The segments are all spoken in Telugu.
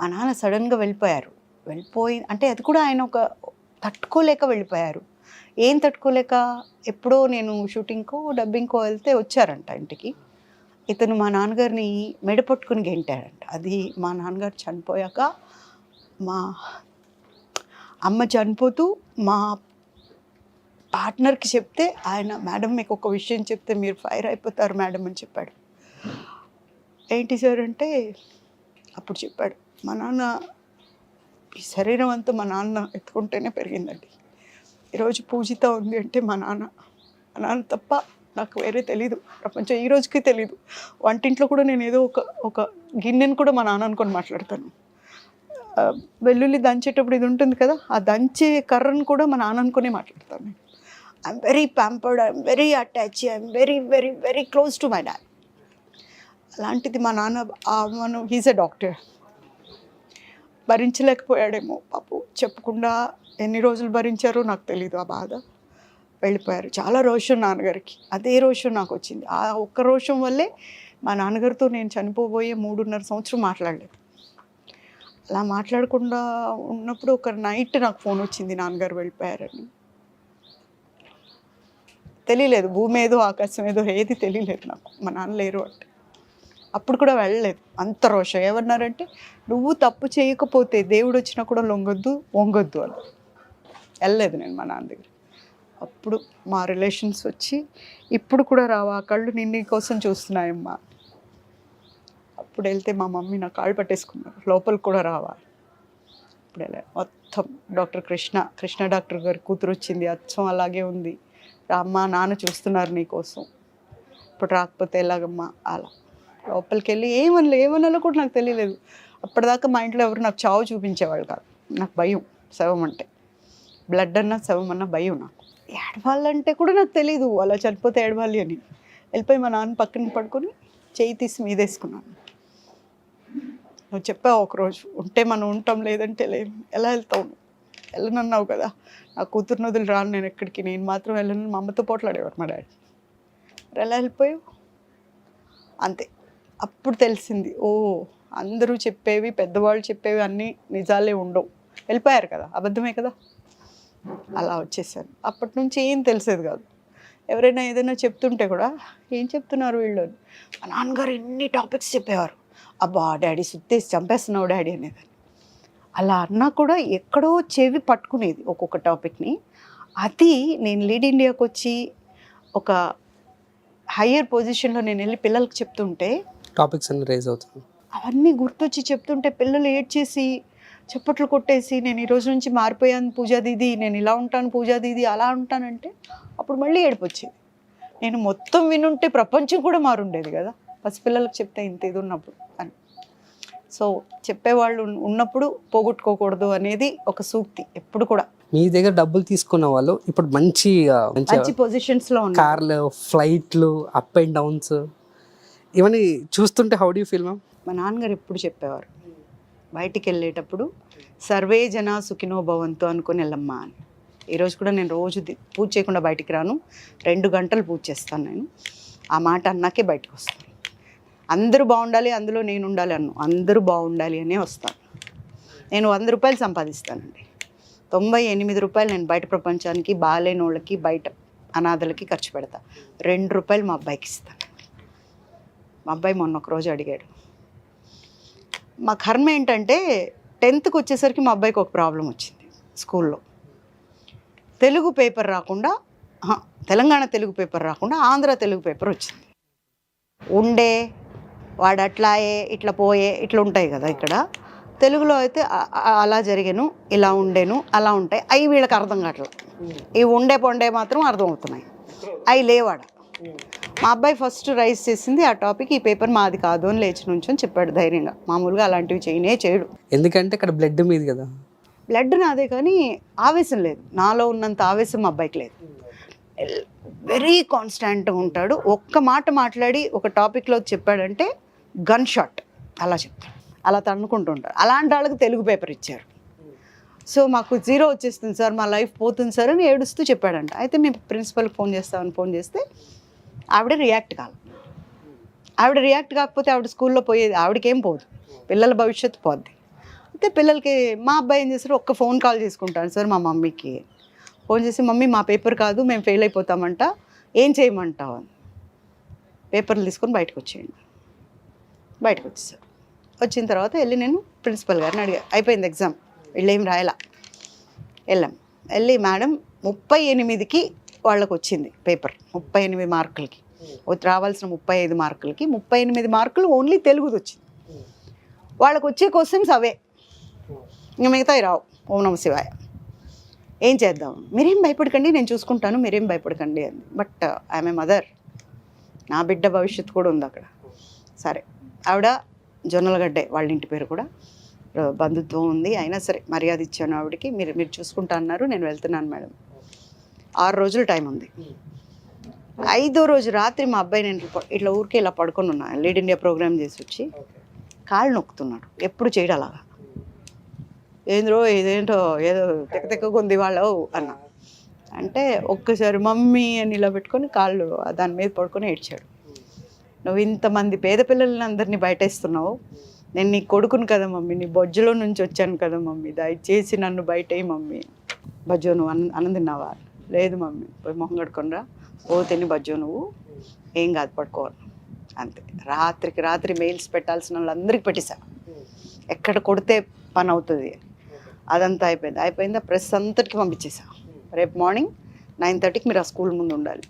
మా నాన్న సడన్గా వెళ్ళిపోయారు. వెళ్ళిపోయి అంటే అది కూడా ఆయన ఒక తట్టుకోలేక వెళ్ళిపోయారు. ఏం తట్టుకోలేక? ఎప్పుడో నేను షూటింగ్కో డబ్బింగ్కో వెళ్తే వచ్చారంట ఇంటికి. ఇతను మా నాన్నగారిని మెడ పట్టుకుని గెంటాడంట. అది మా నాన్నగారు చనిపోయాక మా అమ్మ చనిపోతూ మా పార్ట్నర్కి చెప్తే ఆయన మేడం మీకు ఒక విషయం చెప్తే మీరు ఫైర్ అయిపోతారు మేడం అని చెప్పాడు. ఏంటి సార్ అంటే అప్పుడు చెప్పాడు. మా నాన్న ఈ శరీరం అంతా మా నాన్న ఎత్తుకుంటేనే పెరిగిందండి. ఈరోజు పూజిత ఉంది అంటే మా నాన్న. మా నాన్న తప్ప నాకు వేరే తెలీదు. ప్రపంచం ఈ రోజుకి తెలీదు. వంటింట్లో కూడా నేను ఏదో ఒక ఒక గిన్నెను కూడా మా నాన్న అనుకొని మాట్లాడతాను. వెల్లుల్లి దంచేటప్పుడు ఇది ఉంటుంది కదా ఆ దంచే కర్రను కూడా మా నాన్న అనుకునే మాట్లాడతాను నేను. I'm very pampered I'm very attach I'm very very very close to my dad అలాంటిది మా నాన్న మనం హీజ్ ఎ డాక్టర్ భరించలేకపోయాడేమో పాపు చెప్పకుండా ఎన్ని రోజులు భరించారో నాకు తెలియదు ఆ బాధ. వెళ్ళిపోయారు. చాలా రోషం నాన్నగారికి. అదే రోషం నాకు వచ్చింది. ఆ ఒక్క రోషం వల్లే మా నాన్నగారితో నేను చనిపోబోయే మూడున్నర సంవత్సరం మాట్లాడలేదు. అలా మాట్లాడకుండా ఉన్నప్పుడు ఒక నైట్ నాకు ఫోన్ వచ్చింది నాన్నగారు వెళ్ళిపోయారని. తెలియలేదు భూమి ఏదో ఆకాశం ఏదో ఏది తెలియలేదు నాకు. మా నాన్న లేరు అంటే. అప్పుడు కూడా వెళ్ళలేదు. అంత రోషం. ఏమన్నారంటే నువ్వు తప్పు చేయకపోతే దేవుడు వచ్చినా కూడా లొంగొద్దు వంగొద్దు అని వెళ్ళలేదు నేను మా నాన్న దగ్గర అప్పుడు మా రిలేషన్స్ వచ్చి ఇప్పుడు కూడా రావా? కళ్ళు నిన్ను కోసం చూస్తున్నాయమ్మా. అప్పుడు వెళ్తే మా మమ్మీ నా కాళ్ళు పట్టేసుకున్నారు. లోపలికి కూడా రావా? ఇప్పుడు వెళ్ళా. మొత్తం డాక్టర్ కృష్ణ కృష్ణ డాక్టర్ గారి కూతురు వచ్చింది. అచ్చం అలాగే ఉంది. అమ్మ నాన్న చూస్తున్నారు నీకోసం ఇప్పుడు రాకపోతే ఎలాగమ్మా? అలా. లోపలికి వెళ్ళి ఏమనలే ఏమనాలో కూడా నాకు తెలియలేదు. అప్పటిదాకా మా ఇంట్లో ఎవరు నాకు చావు చూపించేవాళ్ళు కాదు. నాకు భయం శవం అంటే. బ్లడ్ అన్నా శవం అన్నా భయం నాకు. ఏడవాలంటే కూడా నాకు తెలియదు అలా చనిపోతే ఏడవాలి అని. వెళ్ళిపోయి మా నాన్న పక్కన పడుకొని చేయి తీసి మీదేసుకున్నాను. నువ్వు చెప్పావు ఒకరోజు ఉంటే మనం ఉంటాం లేదంటే లేదు ఎలా వెళ్తావు వెళ్ళనన్నావు కదా. నా కూతురు నదులు రాను నేను ఎక్కడికి? నేను మాత్రం వెళ్ళను. మా అమ్మతో పోట్లాడేవారు మా డాడీ. ఎలా వెళ్ళిపోయావు? అంతే. అప్పుడు తెలిసింది ఓ అందరూ చెప్పేవి పెద్దవాళ్ళు చెప్పేవి అన్నీ నిజాలే ఉండవు. వెళ్ళిపోయారు కదా అబద్ధమే కదా? అలా వచ్చేసాను అప్పటి నుంచి ఏం తెలిసేది కాదు. ఎవరైనా ఏదైనా చెప్తుంటే కూడా ఏం చెప్తున్నారు వీళ్ళు? అని. మా నాన్నగారు ఎన్ని టాపిక్స్ చెప్పేవారు. అబ్బా డాడీ సుత్తేసి చంపేస్తున్నావు డాడీ అనేదాన్ని. అలా అన్నా కూడా ఎక్కడో చెవి పట్టుకునేది ఒక్కొక్క టాపిక్ని. అది నేను లీడ్ ఇండియాకి వచ్చి ఒక హయ్యర్ పొజిషన్లో నేను వెళ్ళి పిల్లలకు చెప్తుంటే టాపిక్స్ అన్ని రేజ్ అవుతుంది అవన్నీ గుర్తొచ్చి చెప్తుంటే పిల్లలు ఏడ్చేసి చప్పట్లు కొట్టేసి నేను ఈ రోజు నుంచి మారిపోయాను పూజా దీది నేను ఇలా ఉంటాను పూజా దీది అలా ఉంటానంటే అప్పుడు మళ్ళీ ఏడుపు వచ్చేది నేను మొత్తం వినుంటే ప్రపంచం కూడా మారుండేది కదా. పసిపిల్లలకు చెప్తే ఇంత ఇది ఉన్నప్పుడు అని. సో చెప్పేవాళ్ళు ఉన్- ఉన్నప్పుడు పోగొట్టుకోకూడదు అనేది ఒక సూక్తి ఎప్పుడు కూడా. మీ దగ్గర డబ్బులు తీసుకున్న వాళ్ళు ఇప్పుడు మంచి మంచి పొజిషన్స్లో ఉన్నారు. కార్లు ఫ్లైట్లు అప్ అండ్ డౌన్స్ ఇవన్నీ చూస్తుంటే హౌ డూ ఫీల్ మ్యామ్ మా నాన్నగారు ఎప్పుడు చెప్పేవారు బయటికి వెళ్ళేటప్పుడు సర్వే జన సుఖినో భవంతు అనుకుని వెళ్ళమ్మా అని. ఈరోజు కూడా నేను రోజు పూజ చేయకుండా బయటికి రాను రెండు గంటలు పూజ చేస్తాను నేను. ఆ మాట అన్నాకే బయటకు వస్తాను. అందరూ బాగుండాలి అందులో నేను ఉండాలి అన్ను. అందరూ బాగుండాలి అనే వస్తాను. నేను వంద రూపాయలు సంపాదిస్తానండి. తొంభై ఎనిమిది రూపాయలు నేను బయట ప్రపంచానికి బాగాలేని వాళ్ళకి బయట అనాథలకి ఖర్చు పెడతా. రెండు రూపాయలు మా అబ్బాయికి ఇస్తాను. మా అబ్బాయి మొన్న ఒక రోజు అడిగాడు. మా కర్మ ఏంటంటే టెన్త్కి వచ్చేసరికి మా అబ్బాయికి ఒక ప్రాబ్లం వచ్చింది స్కూల్లో. తెలుగు పేపర్ రాకుండా తెలంగాణ తెలుగు పేపర్ రాకుండా ఆంధ్ర తెలుగు పేపర్ వచ్చింది. ఉండే వాడు అట్లాయే ఇట్లా పోయే ఇట్లా ఉంటాయి కదా ఇక్కడ. తెలుగులో అయితే అలా జరిగాను ఇలా ఉండేను అలా ఉంటాయి. అవి వీళ్ళకి అర్థం కావట్లేదు ఇవి ఉండే పొండే మాత్రం అర్థం అవుతున్నాయి అవి లేవాడ. మా అబ్బాయి ఫస్ట్ రైస్ చేసింది ఆ టాపిక్ ఈ పేపర్ మాది కాదు అని లేచి నుంచొని చెప్పాడు ధైర్యంగా. మామూలుగా అలాంటివి చేయనే చేయడు. ఎందుకంటే ఇక్కడ బ్లడ్ మీద కదా. బ్లడ్ నాదే కానీ ఆవేశం లేదు. నాలో ఉన్నంత ఆవేశం మా అబ్బాయికి లేదు. వెరీ కాన్స్టాంట్గా ఉంటాడు. ఒక్క మాట మాట్లాడి ఒక టాపిక్లో చెప్పాడంటే గన్ షాట్. అలా చెప్తాడు. అలా తన్నుకుంటుంటాడు అలాంటి వాళ్ళకి తెలుగు పేపర్ ఇచ్చారు. సో మాకు జీరో వచ్చేస్తుంది సార్ మా లైఫ్ పోతుంది సార్ అని ఏడుస్తూ చెప్పాడంట. అయితే మేము ప్రిన్సిపల్కి ఫోన్ చేస్తామని ఫోన్ చేస్తే ఆవిడ రియాక్ట్ కాదు. ఆవిడ రియాక్ట్ కాకపోతే ఆవిడ స్కూల్లో పోయేది ఆవిడకేం పోదు. పిల్లల భవిష్యత్తు పోద్ది. అయితే పిల్లలకి మా అబ్బాయి ఏం చేస్తారు ఒక్క ఫోన్ కాల్ చేసుకుంటాను సార్ మా మమ్మీకి ఫోన్ చేసి మమ్మీ మా పేపర్ కాదు మేము ఫెయిల్ అయిపోతామంట. ఏం చేయమంటావు? అని. పేపర్లు తీసుకొని బయటకు వచ్చేయండి. బయటకు వచ్చేసారు వచ్చిన తర్వాత వెళ్ళి నేను ప్రిన్సిపల్ గారిని అడిగా. అయిపోయింది ఎగ్జామ్ వీళ్ళు ఏం రాయలా. వెళ్ళాం. వెళ్ళి మేడం ముప్పై ఎనిమిదికి వాళ్ళకి వచ్చింది పేపర్ ముప్పై ఎనిమిది మార్కులకి. రావాల్సిన ముప్పై ఐదు మార్కులకి. ముప్పై ఎనిమిది మార్కులు ఓన్లీ తెలుగుది వచ్చింది వాళ్ళకి వచ్చే క్వశ్చన్స్ అవే. ఇంకా మిగతాయి రావు. ఓం నమ శివాయ. ఏం చేద్దాం? మీరేం భయపడకండి నేను చూసుకుంటాను మీరేం భయపడకండి అని బట్ ఐఎమ్ ఏ మదర్. నా బిడ్డ భవిష్యత్తు కూడా ఉంది అక్కడ. సరే. ఆవిడ జొన్నలగడ్డే వాళ్ళ ఇంటి పేరు కూడా. బంధుత్వం ఉంది. అయినా సరే మర్యాద ఇచ్చాను ఆవిడకి. మీరు మీరు చూసుకుంటా అన్నారు నేను వెళ్తున్నాను మేడం. ఆరు రోజులు టైం ఉంది. ఐదో రోజు రాత్రి మా అబ్బాయి నేను ఇట్లా ఊరికే ఇలా పడుకొని ఉన్నా. లీడ్ ఇండియా ప్రోగ్రామ్ చేసి వచ్చి కాళ్ళు నొక్కుతున్నాడు. ఎప్పుడు చేయడు అలాగా. ఏంద్రో ఏదేంటో ఏదో తెక్క తెక్కగా ఉంది వాళ్ళు అన్న. అంటే ఒక్కసారి మమ్మీ అని ఇలా పెట్టుకొని కాళ్ళు దాని మీద పడుకొని ఏడ్చాడు. నువ్వు ఇంతమంది పేద పిల్లల్ని అందరినీ బయటేస్తున్నావు. నేను నీ కొడుకును కదా మమ్మీ నీ బొజ్జులో నుంచి వచ్చాను కదా మమ్మీ. దయచేసి నన్ను బయటేయి మమ్మీ. బజ్జో నువ్వు అన్న అన్నం తిన్నావా? లేదు మమ్మీ పోయి మొహం కడుకుండా ఓ తిని బజ్జో నువ్వు. ఏం కాదు పడుకోవాలి. అంతే. రాత్రికి రాత్రి మెయిల్స్ పెట్టాల్సిన వాళ్ళందరికీ పెట్టేశా. ఎక్కడ కొడితే పని అవుతుంది. అదంతా అయిపోయింది. అయిపోయిందా ప్రెస్ అంతటికి పంపించేసా రేపు మార్నింగ్ నైన్ థర్టీకి మీరు ఆ స్కూల్ ముందు ఉండాలి.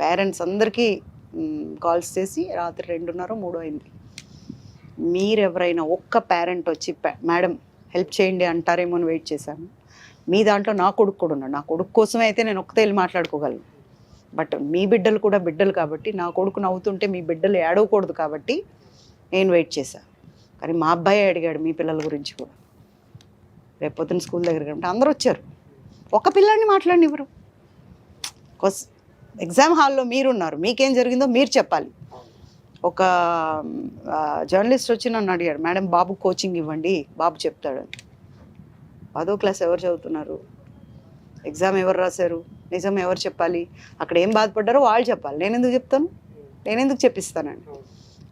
పేరెంట్స్ అందరికీ కాల్స్ చేసి రాత్రి రెండున్నర మూడు అయింది. మీరు ఎవరైనా ఒక్క పేరెంట్ వచ్చి మేడం హెల్ప్ చేయండి అంటారేమో అని వెయిట్ చేశాను. మీ దాంట్లో నా కొడుకు కూడా ఉన్నాడు. నా కొడుకు కోసమే అయితే నేను ఒక్కతే వెళ్ళి మాట్లాడుకోగలను. బట్ మీ బిడ్డలు కూడా బిడ్డలు కాబట్టి నా కొడుకు నవ్వుతుంటే మీ బిడ్డలు ఏడవకూడదు కాబట్టి నేను వెయిట్ చేశా. కానీ మా అబ్బాయి అడిగాడు మీ పిల్లల గురించి కూడా. రేపు స్కూల్ దగ్గరికి అంటే అందరూ వచ్చారు. ఒక పిల్లాడిని మాట్లాడినివ్వరు. కొస్ ఎగ్జామ్ హాల్లో మీరున్నారు. మీకేం జరిగిందో మీరు చెప్పాలి. ఒక జర్నలిస్ట్ వచ్చి నన్ను అడిగాడు మేడం బాబు కోచింగ్ ఇవ్వండి. బాబు చెప్తాడు. అని పదో క్లాస్ ఎవరు చదువుతున్నారు? ఎగ్జామ్ ఎవరు రాశారు? నిజం ఎవరు చెప్పాలి? అక్కడ ఏం బాధపడ్డారో వాళ్ళు చెప్పాలి. నేను ఎందుకు చెప్తాను? నేను ఎందుకు చెప్పిస్తానండి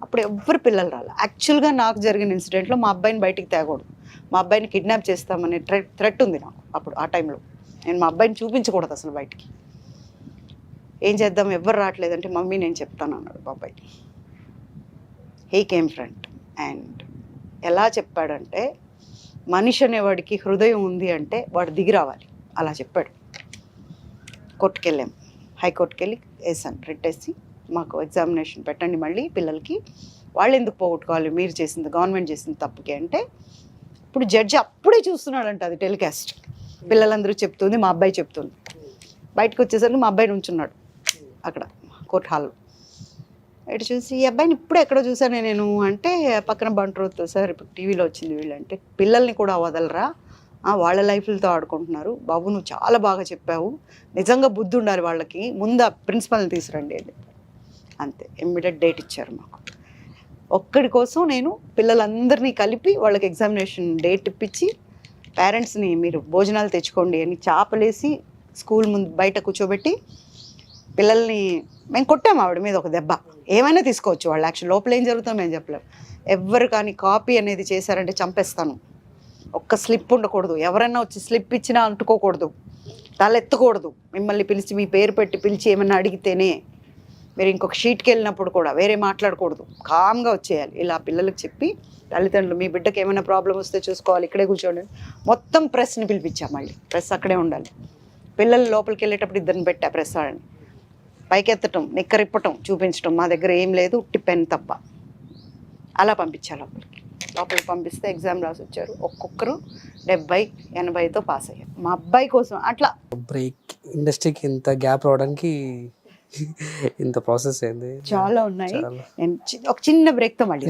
అప్పుడు ఎవ్వరు పిల్లలు రాలి. యాక్చువల్గా నాకు జరిగిన ఇన్సిడెంట్లో మా అబ్బాయిని బయటికి తేకూడదు. మా అబ్బాయిని కిడ్నాప్ చేస్తామనే థ్రెట్ థ్రెట్ ఉంది నాకు అప్పుడు ఆ టైంలో నేను మా అబ్బాయిని చూపించకూడదు అసలు బయటికి. ఏం చేద్దాం? ఎవ్వరు రావట్లేదంటే మమ్మీ నేను చెప్తాను అన్నాడు బాబాయ్ హీ కేమ్ ఫ్రంట్ అండ్ ఎలా చెప్పాడంటే మనిషి అనేవాడికి హృదయం ఉంది అంటే వాడు దిగి రావాలి. అలా చెప్పాడు. కోర్టుకెళ్ళాం. హైకోర్టుకెళ్ళి వెళ్ళి వేసాను రిట్ వేసి మాకు ఎగ్జామినేషన్ పెట్టండి మళ్ళీ పిల్లలకి. వాళ్ళు ఎందుకు పోగొట్టుకోవాలి? మీరు చేసింది గవర్నమెంట్ చేసింది తప్పుకి అంటే ఇప్పుడు జడ్జి అప్పుడే చూస్తున్నాడంట అది టెలికాస్ట్. పిల్లలందరూ చెప్తుంది మా అబ్బాయి చెప్తుంది. బయటకు వచ్చేసరికి మా అబ్బాయి నుంచున్నాడు అక్కడ కోర్ట్ హాల్లో. ఇటు చూసి ఈ అబ్బాయిని ఇప్పుడు ఎక్కడో చూసాను నేను. అంటే పక్కన బంట్రోత్ సార్ ఇప్పుడు టీవీలో వచ్చింది వీళ్ళంటే పిల్లల్ని కూడా వదలరా? వాళ్ళ లైఫ్లతో ఆడుకుంటున్నారు. బాబు నువ్వు చాలా బాగా చెప్పావు. నిజంగా బుద్ధి ఉండాలి వాళ్ళకి. ముందు ప్రిన్సిపల్ని తీసుకురండి. అని. అంతే. ఇమ్మీడియట్ డేట్ ఇచ్చారు మాకు. ఒక్కడి కోసం నేను పిల్లలందరినీ కలిపి వాళ్ళకి ఎగ్జామినేషన్ డేట్ ఇప్పించి పేరెంట్స్ని మీరు భోజనాలు తెచ్చుకోండి అని చాపలేసి స్కూల్ ముందు బయట కూర్చోబెట్టి పిల్లల్ని మేము కొట్టాము ఆవిడ మీద ఒక దెబ్బ. ఏమైనా తీసుకోవచ్చు వాళ్ళు. యాక్చువల్ లోపల ఏం జరుగుతుందో మేము చెప్పలేము ఎవ్వరు కానీ కాపీ అనేది చేశారంటే చంపేస్తాను. ఒక్క స్లిప్ ఉండకూడదు. ఎవరైనా వచ్చి స్లిప్ ఇచ్చినా అంటుకోకూడదు. తలెత్తకూడదు. మిమ్మల్ని పిలిచి మీ పేరు పెట్టి పిలిచి ఏమన్నా అడిగితేనే మీరు ఇంకొక షీట్కి వెళ్ళినప్పుడు కూడా వేరే మాట్లాడకూడదు. కామ్గా వచ్చేయాలి. ఇలా పిల్లలకు చెప్పి తల్లిదండ్రులు మీ బిడ్డకి ఏమైనా ప్రాబ్లం వస్తే చూసుకోవాలి. ఇక్కడే కూర్చోండి. మొత్తం ప్రెస్ని పిలిపించాం మళ్ళీ. ప్రెస్ అక్కడే ఉండాలి. పిల్లలు లోపలికి వెళ్ళేటప్పుడు ఇద్దరిని పెట్టా ప్రెస్ వాళ్ళని. పైకెత్తటం నిక్కరిప్పటం చూపించటం మా దగ్గర ఏం లేదు ఉట్టి పెన్ తప్ప. అలా పంపించాలి లోపలికి లోపలికి పంపిస్తే ఎగ్జామ్ రాసి వచ్చారు ఒక్కొక్కరు డెబ్బై ఎనభైతో పాస్ అయ్యారు. మా అబ్బాయి కోసం అట్లా. బ్రేక్ ఇండస్ట్రీకి ఇంత గ్యాప్ రావడానికి ఇంత ప్రాసెస్ అయింది చాలా ఉన్నాయి. నేను చి- ఒక చిన్న బ్రేక్తో మళ్ళీ.